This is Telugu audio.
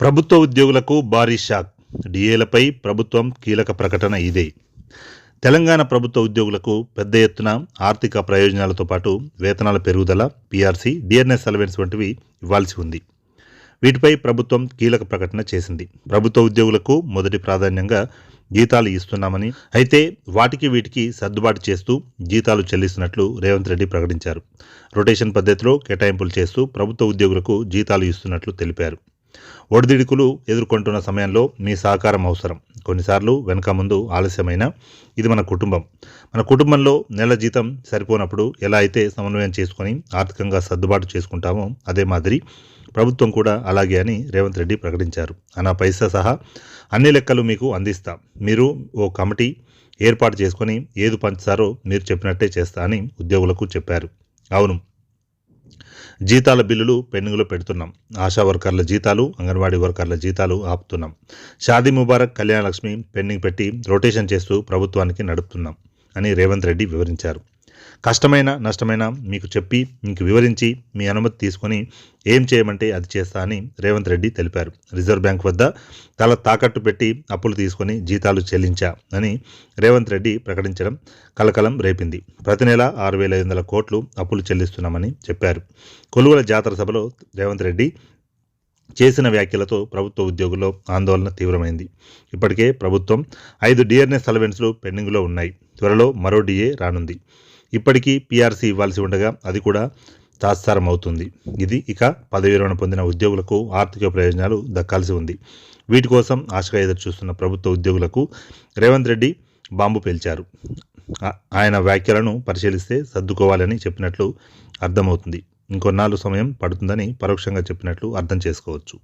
ప్రభుత్వ ఉద్యోగులకు భారీ షాక్. డిఏలపై ప్రభుత్వం కీలక ప్రకటన ఇదే. తెలంగాణ ప్రభుత్వ ఉద్యోగులకు పెద్ద ఎత్తున ఆర్థిక ప్రయోజనాలతో పాటు వేతనాల పెరుగుదల పీఆర్సీ డిఆర్ఎస్ అలవెన్స్ వంటివి ఇవ్వాల్సి ఉంది. వీటిపై ప్రభుత్వం కీలక ప్రకటన చేసింది. ప్రభుత్వ ఉద్యోగులకు మొదటి ప్రాధాన్యంగా జీతాలు ఇస్తున్నామని అయితే వాటికి వీటికి సర్దుబాటు చేస్తూ జీతాలు చెల్లిస్తున్నట్లు రేవంత్ రెడ్డి ప్రకటించారు. రొటేషన్ పద్ధతిలో కేటాయింపులు చేస్తూ ప్రభుత్వ ఉద్యోగులకు జీతాలు ఇస్తున్నట్లు తెలిపారు. ఒడిదిడుకులు ఎదుర్కొంటున్న సమయంలో మీ సహకారం అవసరం. కొన్నిసార్లు వెనక ముందు ఆలస్యమైన ఇది మన కుటుంబం. మన కుటుంబంలో నెల జీతం సరిపోనప్పుడు ఎలా అయితే సమన్వయం చేసుకొని ఆర్థికంగా సర్దుబాటు చేసుకుంటామో అదే మాదిరి ప్రభుత్వం కూడా అలాగే అని రేవంత్ రెడ్డి ప్రకటించారు. అనా పైసా సహా అన్ని లెక్కలు మీకు అందిస్తా. మీరు ఓ కమిటీ ఏర్పాటు చేసుకొని ఏది పంచుతారో మీరు చెప్పినట్టే చేస్తా అని ఉద్యోగులకు చెప్పారు. అవును జీతాల బిల్లులు పెండింగ్లో పెడుతున్నాం. ఆశా వర్కర్ల జీతాలు అంగన్వాడీ వర్కర్ల జీతాలు ఆపుతున్నాం. షాదీ ముబారక్ కళ్యాణ లక్ష్మి పెండింగ్ పెట్టి రొటేషన్ చేస్తూ ప్రభుత్వానికి నడుపుతున్నాం అని రేవంత్ రెడ్డి వివరించారు. కష్టమైన నష్టమైన మీకు చెప్పి మీకు వివరించి మీ అనుమతి తీసుకొని ఏం చేయమంటే అది చేస్తా అని రేవంత్ రెడ్డి తెలిపారు. రిజర్వ్ బ్యాంక్ వద్ద తల తాకట్టు పెట్టి అప్పులు తీసుకొని జీతాలు చెల్లించా అని రేవంత్ రెడ్డి ప్రకటించడం కలకలం రేపింది. ప్రతి నెల ఆరు వేల ఐదు వందల కోట్లు అప్పులు చెల్లిస్తున్నామని చెప్పారు. కొలువుల జాతర సభలో రేవంత్ రెడ్డి చేసిన వ్యాఖ్యలతో ప్రభుత్వ ఉద్యోగుల్లో ఆందోళన తీవ్రమైంది. ఇప్పటికే ప్రభుత్వం ఐదు డిఆర్ఎస్ అలవెన్స్లు పెండింగ్లో ఉన్నాయి. త్వరలో మరో డిఏ రానుంది. ఇప్పటికీ పీఆర్సీ ఇవ్వాల్సి ఉండగా అది కూడా తాత్సారం అవుతుంది ఇది ఇక పదవి విరమణ పొందిన ఉద్యోగులకు ఆర్థిక ప్రయోజనాలు దక్కాల్సి ఉంది. వీటి కోసం ఆశగా ఎదురు చూస్తున్న ప్రభుత్వ ఉద్యోగులకు రేవంత్ రెడ్డి బాంబు పేల్చారు. ఆయన వ్యాఖ్యలను పరిశీలిస్తే సర్దుకోవాలని చెప్పినట్లు అర్థమవుతుంది. ఇంకొన్నాళ్ళు సమయం పడుతుందని పరోక్షంగా చెప్పినట్లు అర్థం చేసుకోవచ్చు.